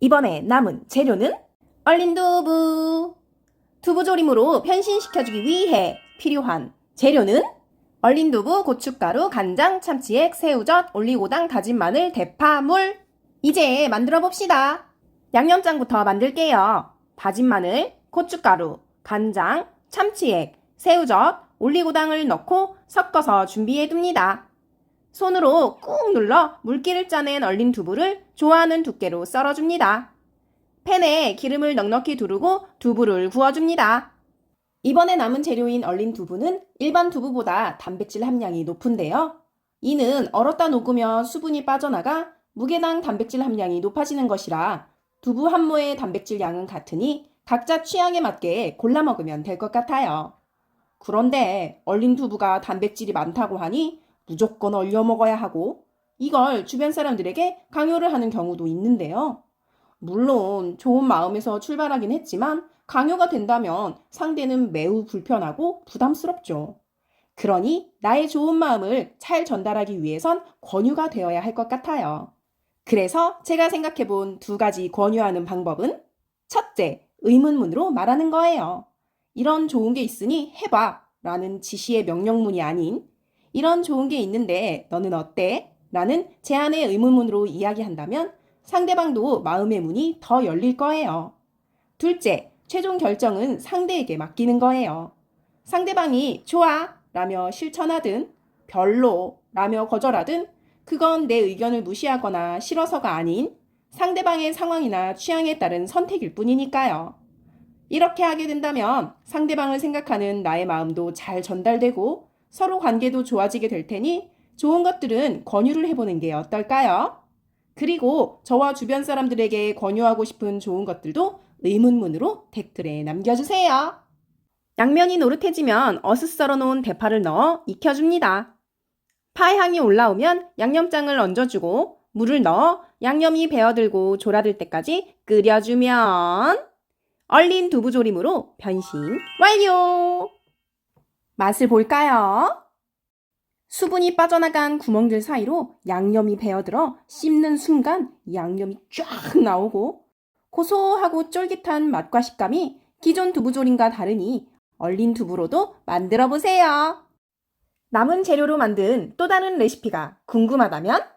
이번에 남은 재료는 얼린 두부. 두부조림으로 변신시켜주기 위해 필요한 재료는 얼린 두부, 고춧가루, 간장, 참치액, 새우젓, 올리고당, 다진 마늘, 대파, 물. 이제 만들어 봅시다. 양념장부터 만들게요. 다진 마늘, 고춧가루, 간장, 참치액, 새우젓, 올리고당을 넣고 섞어서 준비해 둡니다. 손으로 꾹 눌러 물기를 짜낸 얼린 두부를 좋아하는 두께로 썰어줍니다. 팬에 기름을 넉넉히 두르고 두부를 구워줍니다. 이번에 남은 재료인 얼린 두부는 일반 두부보다 단백질 함량이 높은데요. 이는 얼었다 녹으면 수분이 빠져나가 무게당 단백질 함량이 높아지는 것이라 두부 한 모의 단백질 양은 같으니 각자 취향에 맞게 골라 먹으면 될 것 같아요. 그런데 얼린 두부가 단백질이 많다고 하니 무조건 얼려 먹어야 하고 이걸 주변 사람들에게 강요를 하는 경우도 있는데요. 물론 좋은 마음에서 출발하긴 했지만 강요가 된다면 상대는 매우 불편하고 부담스럽죠. 그러니 나의 좋은 마음을 잘 전달하기 위해선 권유가 되어야 할 것 같아요. 그래서 제가 생각해 본 두 가지 권유하는 방법은 첫째, 의문문으로 말하는 거예요. 이런 좋은 게 있으니 해봐 라는 지시의 명령문이 아닌 이런 좋은 게 있는데 너는 어때? 라는 제안의 의문문으로 이야기한다면 상대방도 마음의 문이 더 열릴 거예요. 둘째, 최종 결정은 상대에게 맡기는 거예요. 상대방이 좋아 라며 실천하든 별로 라며 거절하든 그건 내 의견을 무시하거나 싫어서가 아닌 상대방의 상황이나 취향에 따른 선택일 뿐이니까요. 이렇게 하게 된다면 상대방을 생각하는 나의 마음도 잘 전달되고 서로 관계도 좋아지게 될 테니 좋은 것들은 권유를 해보는 게 어떨까요? 그리고 저와 주변 사람들에게 권유하고 싶은 좋은 것들도 의문문으로 댓글에 남겨주세요. 양면이 노릇해지면 어슷 썰어 놓은 대파를 넣어 익혀줍니다. 파 향이 올라오면 양념장을 얹어주고 물을 넣어 양념이 배어들고 졸아들 때까지 끓여주면 얼린 두부조림으로 변신 완료! 맛을 볼까요? 수분이 빠져나간 구멍들 사이로 양념이 배어들어 씹는 순간 양념이 쫙 나오고 고소하고 쫄깃한 맛과 식감이 기존 두부조림과 다르니 얼린 두부로도 만들어 보세요. 남은 재료로 만든 또 다른 레시피가 궁금하다면